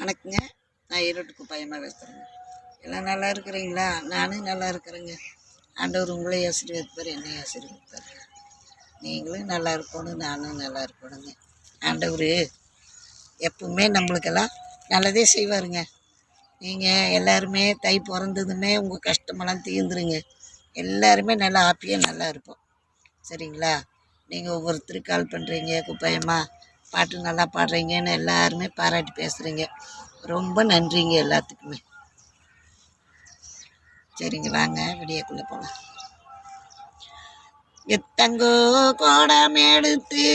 வணக்கங்க. நான் ஈரோட்டுக்கு பையமாக பேசுகிறேங்க எல்லாம் நல்லா இருக்கிறீங்களா? நானும் நல்லா இருக்கிறேங்க. ஆண்டவர் உங்களை ஆசீர்வதிப்பார் என்னை ஆசீர்வதிப்பார். நீங்களும் நல்லா இருக்கணும் நானும் நல்லா இருக்கணுங்க. ஆண்டவர் எப்பவுமே நம்மளுக்கெல்லாம் நல்லதே செய்வாருங்க. நீங்கள் எல்லாருமே தை பிறந்ததுமே உங்கள் கஷ்டமெல்லாம் தீர்ந்துருங்க. எல்லாருமே நல்லா ஹாப்பியாக நல்லா இருப்போம். சரிங்களா? நீங்கள் ஒவ்வொருத்தருக்கு கால் பண்ணுறீங்க குப்பையம்மா. பாட்டு நல்லா பாடுறீங்கன்னு எல்லாருமே பாராட்டி பேசுகிறீங்க ரொம்ப நன்றிங்க எல்லாத்துக்குமே. சரிங்க வாங்க விடியக்குள்ளே போகலாம் எத்தங்கோ கோடம் எடுத்து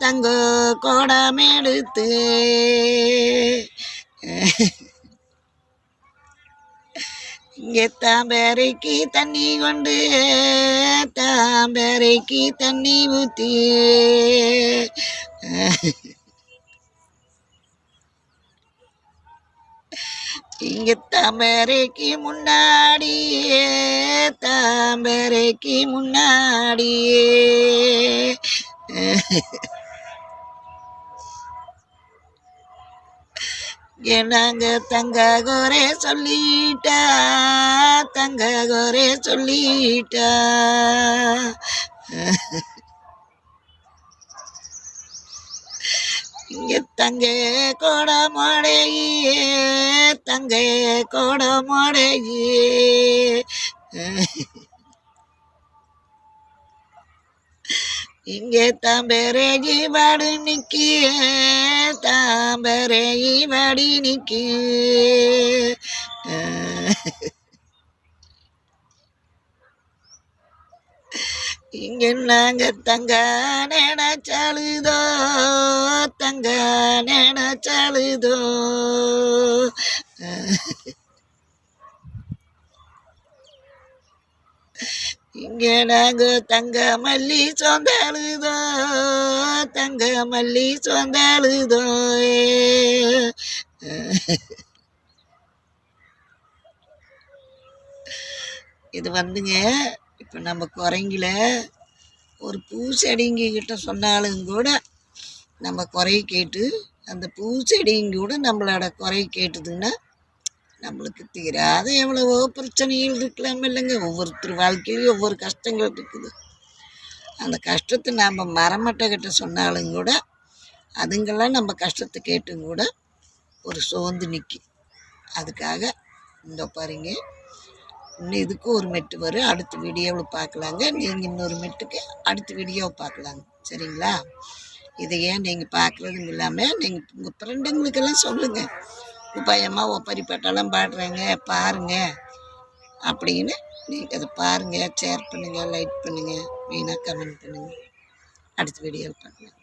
தங்கோ கோடம் எடுத்து. இங்கே தாம்பேரைக்கு தண்ணி கொண்டு தாம்பேரைக்கு தண்ணி ஊத்தி. இங்க தாம்பேரைக்கு முன்னாடி தாம்பேரைக்கு முன்னாடியே. என்னங்க தங்க கோரே சொல்லிட்டா? தங்க கோரே சொல்லிட்டா? இங்க மாடையே கோடமடையே தங்க கோடமடையே. இங்கே தாம்பரேகி வாடு நிக்கி தாம்பரேகி வாடி நிக்கி. இங்க நாங்க தங்க நினைச்சாலுதோ தங்க நினைச்சாலுதோ இங்கே நாங்க தங்க மல்லி சொந்தாளுதோ தங்க மல்லி சொந்தாளுதோ இது வந்துங்க இப்போ நம்ம குறைங்கள ஒரு பூச்செடிங்கிட்ட சொன்னாலும் கூட நம்ம குறைய கேட்டு அந்த பூச்செடிங்க கூட நம்மளோட குறைய கேட்டுதுன்னா நம்மளுக்கு தீராத எவ்வளவோ பிரச்சனைகள் இருக்கலாம் இல்லைங்க. ஒவ்வொருத்தர் வாழ்க்கையிலையும் ஒவ்வொரு கஷ்டங்கள் இருக்குது. அந்த கஷ்டத்தை நாம் மரமட்டக்கிட்ட சொன்னாலும் கூட அதுங்கெல்லாம் நம்ம கஷ்டத்தை கேட்டும் கூட ஒரு சோர்ந்து நிற்கும் அதுக்காக இந்த பாருங்க இன்னும் இதுக்கு ஒரு மெட்டு வரும் அடுத்த வீடியோவில் பார்க்கலாங்க நீங்கள் இன்னொரு மெட்டுக்கு அடுத்த வீடியோவை பார்க்கலாங்க சரிங்களா? இதை ஏன் நீங்கள் பார்க்குறதும் இல்லாமல் நீங்கள் உங்கள் ஃப்ரெண்டுங்களுக்கெல்லாம் சொல்லுங்கள் உபாயமாக ஒப்பரிப்பட்டெல்லாம் பாடுறாங்க பாருங்க. அப்படின்னு நீங்கள் அதை பாருங்கள் ஷேர் பண்ணுங்கள் லைக் பண்ணுங்கள் மெயினாக கமெண்ட் பண்ணுங்கள் அடுத்த வீடியோவில் பார்க்கலாம்.